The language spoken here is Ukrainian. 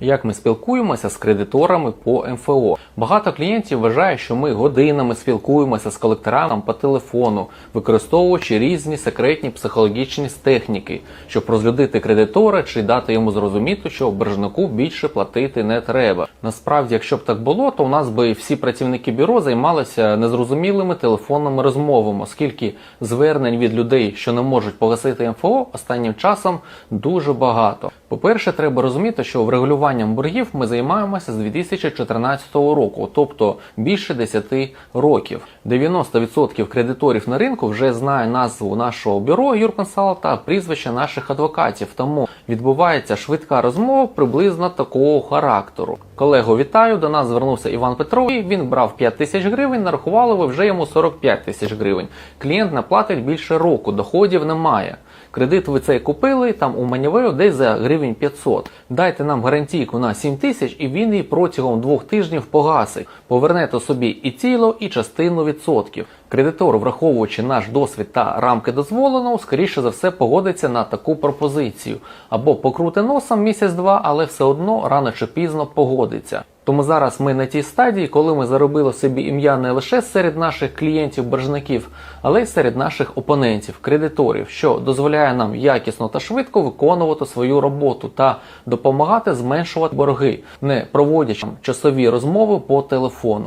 Як ми спілкуємося з кредиторами по МФО? Багато клієнтів вважає, що ми годинами спілкуємося з колекторами по телефону, використовуючи різні секретні психологічні техніки, щоб розлюдити кредитора чи дати йому зрозуміти, що боржнику більше платити не треба. Насправді, якщо б так було, то у нас би всі працівники бюро займалися незрозумілими телефонними розмовами, оскільки звернень від людей, що не можуть погасити МФО, останнім часом дуже багато. По-перше, треба розуміти, що врегулюванням боргів ми займаємося з 2014 року, тобто більше 10 років. 90% кредиторів на ринку вже знає назву нашого бюро Юрконсал та прізвище наших адвокатів. Тому відбувається швидка розмова приблизно такого характеру. Колего, вітаю! До нас звернувся Іван Петрович. Він брав 5 тисяч гривень, нарахували ви вже йому 45 тисяч гривень. Клієнт не платить більше року, доходів немає. Кредит ви цей купили там у Манівею десь за гривень 500. Дайте нам гарантійку на 7 тисяч, і він її протягом двох тижнів погасить. Повернете собі і ціло, і частину відсотків. Кредитор, враховуючи наш досвід та рамки дозволеного, скоріше за все погодиться на таку пропозицію або покрути носом місяць-два, але все одно рано чи пізно погодиться. Тому зараз ми на тій стадії, коли ми заробили собі ім'я не лише серед наших клієнтів-боржників, але й серед наших опонентів, кредиторів, що дозволяє нам якісно та швидко виконувати свою роботу та допомагати зменшувати борги, не проводячи часові розмови по телефону.